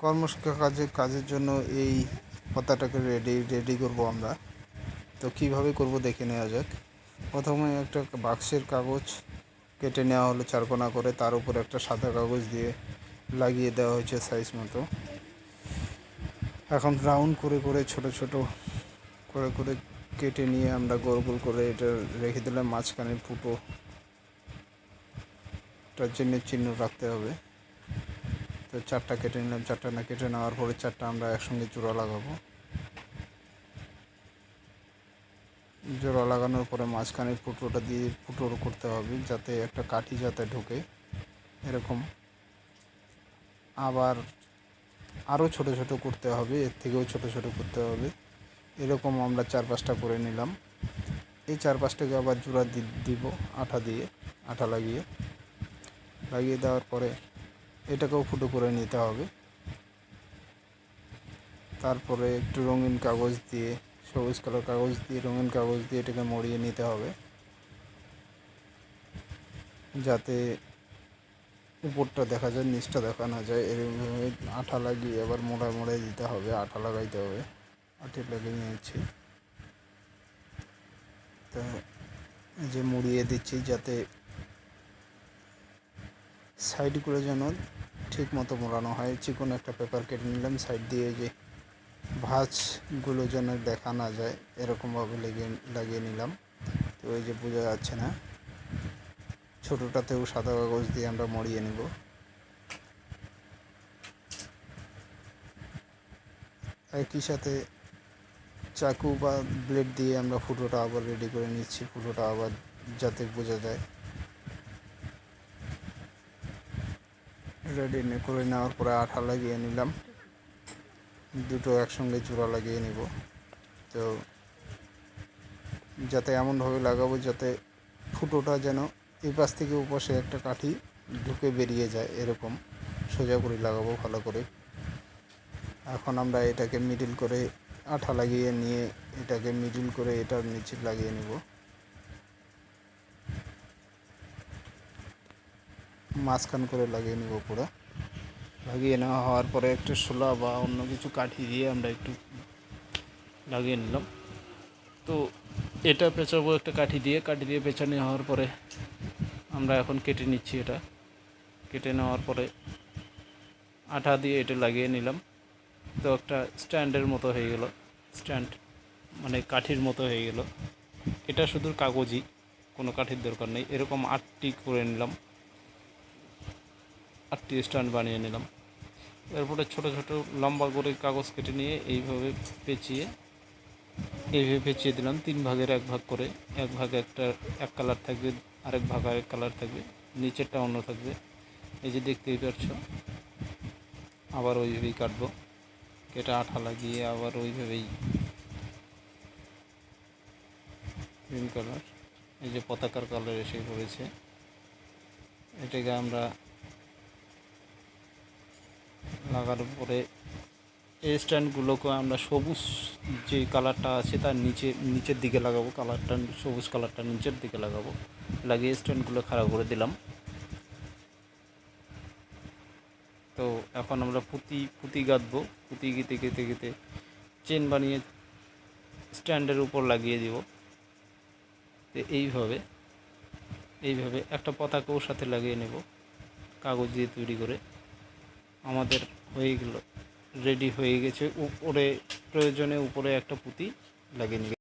কর্মশিক্ষা কাজে, কাজের জন্য এই পাতাটাকে রেডি রেডি করব আমরা। তো কীভাবে করব দেখে নেওয়া যাক। প্রথমে একটা বাক্সের কাগজ কেটে নেওয়া হলো চারকোনা করে। তার উপর একটা সাদা কাগজ দিয়ে লাগিয়ে দেওয়া হয়েছে সাইজ মতো। এখন রাউন্ড করে করে, ছোট ছোট করে করে কেটে নিয়ে আমরা গোল গোল করে এটা রেখে দিলাম। মাঝখানে ফুটো তার জন্য চিহ্ন রাখতে হবে। তো চারটা কেটে নিলাম, চারটা না কেটে নেওয়ার পরে চারটা আমরা একসঙ্গে জোড়া লাগাবো। জোড়া লাগানোর পরে মাঝখানে ফুটোটা দিয়ে ফুটো করতে হবে, যাতে একটা কাঠি যাতে ঢোকে, এরকম। আবার আরও ছোট ছোট করতে হবে, এর থেকেও ছোট ছোট করতে হবে, এরকম আমরা চার পাঁচটা করে নিলাম। এই চার পাঁচটাকে আবার জোড়া দিব, আঠা দিয়ে, আঠা লাগিয়ে। লাগিয়ে দেওয়ার পরে এটাকেও ফুটো করে নিতে হবে। তারপরে একটু রঙিন কাগজ দিয়ে, সবুজ কালার কাগজ দিয়ে, রঙিন কাগজ দিয়ে এটাকে মরিয়ে নিতে হবে। যাতে উপরটা দেখা যায়, নিচটা দেখা না যায়। এরকমভাবে আঠা লাগিয়ে আবার মোড়া মোড়ে দিতে হবে, আঠা লাগাইতে হবে। আঠে লাগিয়ে নিয়েছি। তা যে মুড়িয়ে দিচ্ছি যাতে সাইডগুলো যেন ঠিক মতো মোড়ানো হয় চিকন একটা পেপার কেটে নিলাম সাইড দিয়ে যে ভাঁজগুলো যেন দেখা না যায়, এরকমভাবে লাগিয়ে লাগিয়ে নিলাম। তো এই যে বোঝা যাচ্ছে না, ছোটোটাতেও সাদা কাগজ দিয়ে আমরা মরিয়ে নেব। একই সাথে চাকু বা ব্লেড দিয়ে আমরা ফুটোটা আবার রেডি করে নিচ্ছি, ফুটোটা আবার যাতে বোঝা যায়। রেডি করে নেওয়ার পরে আঠা লাগিয়ে নিলাম। দুটো একসঙ্গে জোড়া লাগিয়ে নিব। তো যাতে এমনভাবে লাগাবো যাতে ফুটোটা যেন এই পাশ থেকে ওপাশে একটা কাঠি ঢুকে বেরিয়ে যায় এরকম। সোজা করে লাগাবো ভালো করে। এখন আমরা এটাকে মিডিল করে আঠা লাগিয়ে নিয়ে এটাকে মিডিল করে এটার নিচে লাগিয়ে নেব। মাঝখান করে লাগিয়ে নিব পুরো। লাগিয়ে নেওয়া হওয়ার পরে একটা শোলা বা অন্য কিছু কাঠি দিয়ে আমরা একটু লাগিয়ে নিলাম। তো এটা পেঁচাবো একটা কাঠি দিয়ে। কাঠি দিয়ে পেঁচানো হওয়ার পরে আমরা এখন কেটে নিচ্ছি এটা। কেটে নেওয়ার পরে আঠা দিয়ে এটা লাগিয়ে নিলাম। তো একটা স্ট্যান্ডের মতো হয়ে গেল। স্ট্যান্ড মানে কাঠির মতো হয়ে গেল। এটা শুধু কাগজই, কোনো কাঠির দরকার নেই। এরকম আটটি করে নিলাম। আটটি স্ট্যান্ড বানিয়ে নিলাম। এরপরে ছোট ছোট, লম্বা করে কাগজ কেটে নিয়ে এইভাবে পেঁচিয়ে এইভাবে পেঁচিয়ে দিলাম। তিন ভাগের এক ভাগ করে। এক ভাগ একটা, এক কালার থাকবে, আরেক ভাগ আরেক কালার থাকবে, নিচেরটা অন্য থাকবে। এই যে দেখতেই পাচ্ছ, আবার ওইভাবেই কাটবো। কেটে আঠা লাগিয়ে আবার ওইভাবেই গ্রিন কালার এই যে পতাকার কালার এসে পড়েছে। এটাকে আমরা লাগানোর পরে এই স্ট্যান্ডগুলোকে আমরা সবুজ যে কালারটা আছে তার নিচে, নিচের দিকে লাগাবো, কালারটা, সবুজ কালারটা নিচের দিকে লাগাবো। লাগিয়ে স্ট্যান্ডগুলো খাড়া করে দিলাম। তো এখন আমরা পুঁতি পুঁতি গাঁথবো। পুঁতি গেঁথে গেঁথে গেঁথে চেন বানিয়ে স্ট্যান্ডের উপর লাগিয়ে দিব। তো এইভাবে এইভাবে একটা পতাকাও সাথে লাগিয়ে নেব, কাগজ দিয়ে তৈরি করে। আমাদের হয়ে গেল রেডি হয়ে গেছে। উপরে প্রয়োজনে উপরে একটা পুঁতি লাগিয়ে নিয়ে